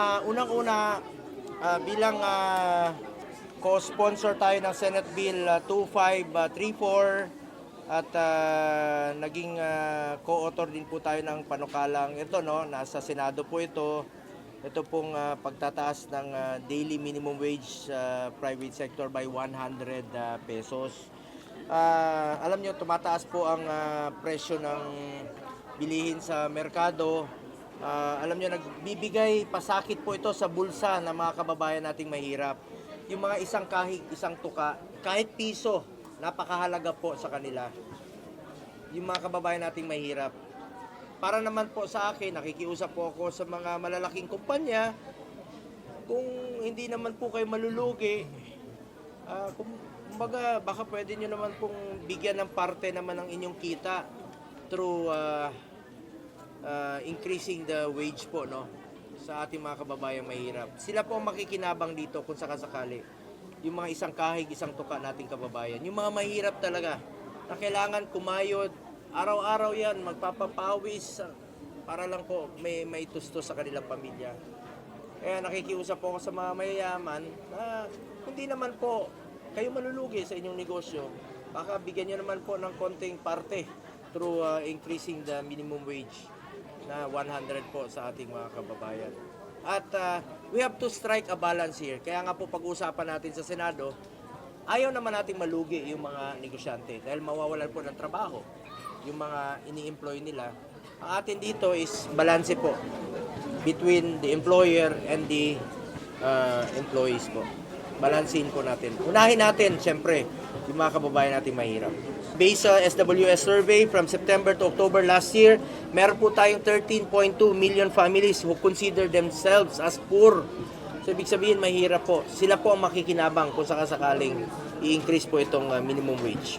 Ah, unang-una, ah, bilang ah, co-sponsor tayo ng Senate Bill ah, 2534 at ah, naging ah, co-author din po tayo ng panukalang ito, no? Nasa Senado po ito. Ito pong ah, pagtataas ng ah, daily minimum wage sa private sector by 100 ah, pesos. Ah, alam nyo, tumataas po ang ah, presyo ng bilihin sa merkado. Ah, alam nyo, nagbibigay pasakit po ito sa bulsa ng mga kababayan nating mahirap. Yung mga isang kahig, isang tuka, kahit piso, napakahalaga po sa kanila. Yung mga kababayan nating mahirap. Para naman po sa akin, nakikiusap po ako sa mga malalaking kumpanya, kung hindi naman po kayo malulugi, kung, kumbaga, baka pwede nyo naman pong bigyan ng parte naman ng inyong kita through ah, ah, increasing the wage po, no? Sa ating mga kababayang mahirap. Sila po ang makikinabang dito kung sakasakali. Yung mga isang kahig, isang tuka nating kababayan. Yung mga mahirap talaga na kailangan kumayod. Araw-araw yan, magpapapawis ah, para lang po may, may tusto sa kanilang pamilya. Kaya nakikiusap po ako sa mga mayayaman na hindi naman po kayo malulugi sa inyong negosyo. Baka bigyan nyo naman po ng konting parte through uh, increasing the minimum wage na 100 po sa ating mga kababayan. At uh, we have to strike a balance here. Kaya nga po pag-uusapan natin sa Senado, ayaw naman nating malugi yung mga negosyante dahil mawawalan po ng trabaho yung mga ini-employ nila. Ang atin dito is balance po between the employer and the uh, employees po. Balansin po natin. Unahin natin, syempre, yung mga kababayan nating mahirap. Based sa SWS survey from September to October last year, meron po tayong 13.2 million families who consider themselves as poor. So, ibig sabihin, mahirap po. Sila po ang makikinabang kung sakasakaling i-increase po itong uh, minimum wage.